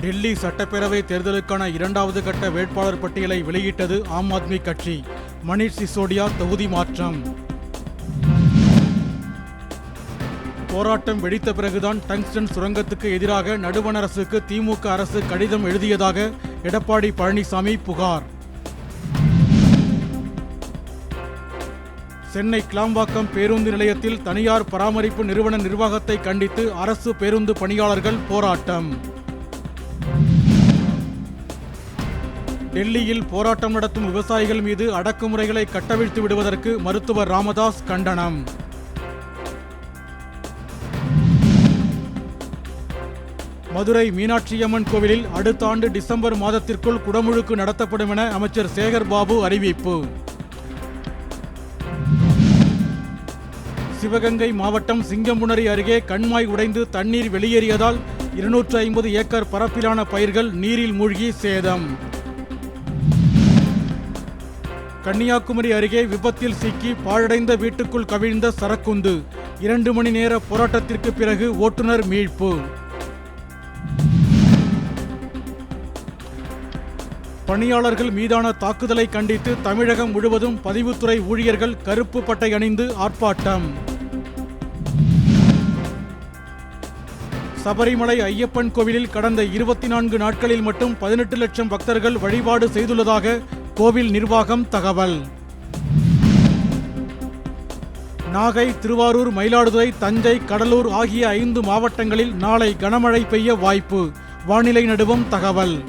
டெல்லி சட்டப்பேரவை தேர்தலுக்கான இரண்டாவது கட்ட வேட்பாளர் பட்டியலை வெளியிட்டது ஆம் ஆத்மி கட்சி. மணிஷ் சிசோடியா தொகுதி மாற்றம். போராட்டம் வெடித்த பிறகுதான் டங்ஸ்டன் சுரங்கத்துக்கு எதிராக நடுவண் அரசுக்கு திமுக அரசு கடிதம் எழுதியதாக எடப்பாடி பழனிசாமி புகார். சென்னை கிளாம்பாக்கம் பேருந்து நிலையத்தில் தனியார் பராமரிப்பு நிறுவன நிர்வாகத்தை கண்டித்து அரசு பேருந்து பணியாளர்கள் போராட்டம். டெல்லியில் போராட்டம் நடத்தும் விவசாயிகள் மீது அடக்குமுறைகளை கட்டவிழ்த்து விடுவதற்கு மருத்துவர் ராமதாஸ் கண்டனம். மதுரை மீனாட்சியம்மன் கோவிலில் அடுத்த ஆண்டு டிசம்பர் மாதத்திற்குள் குடமுழுக்கு நடத்தப்படும் என அமைச்சர் சேகர் பாபு அறிவிப்பு. சிவகங்கை மாவட்டம் சிங்கம்புணரி அருகே கண்மாய் உடைந்து தண்ணீர் வெளியேறியதால் இருநூற்று ஐம்பது ஏக்கர் பரப்பிலான பயிர்கள் நீரில் மூழ்கி சேதம். கன்னியாகுமரி அருகே விபத்தில் சிக்கி பாழடைந்த வீட்டுக்குள் கவிழ்ந்த சரக்குந்து. இரண்டு மணி நேர போராட்டத்திற்கு பிறகு ஓட்டுநர் மீட்பு. பணியாளர்கள் மீதான தாக்குதலை கண்டித்து தமிழகம் முழுவதும் பதிவுத்துறை ஊழியர்கள் கருப்பு பட்டை அணிந்து ஆர்ப்பாட்டம். சபரிமலை ஐயப்பன் கோவிலில் கடந்த இருபத்தி நான்கு நாட்களில் மட்டும் பதினெட்டு லட்சம் பக்தர்கள் வழிபாடு செய்துள்ளதாக கோவில் நிர்வாகம் தகவல். நாகை திருவாரூர் மயிலாடுதுறை தஞ்சை கடலூர் ஆகிய ஐந்து மாவட்டங்களில் நாளை கனமழை பெய்ய வாய்ப்பு. வானிலை நடுவம் தகவல்.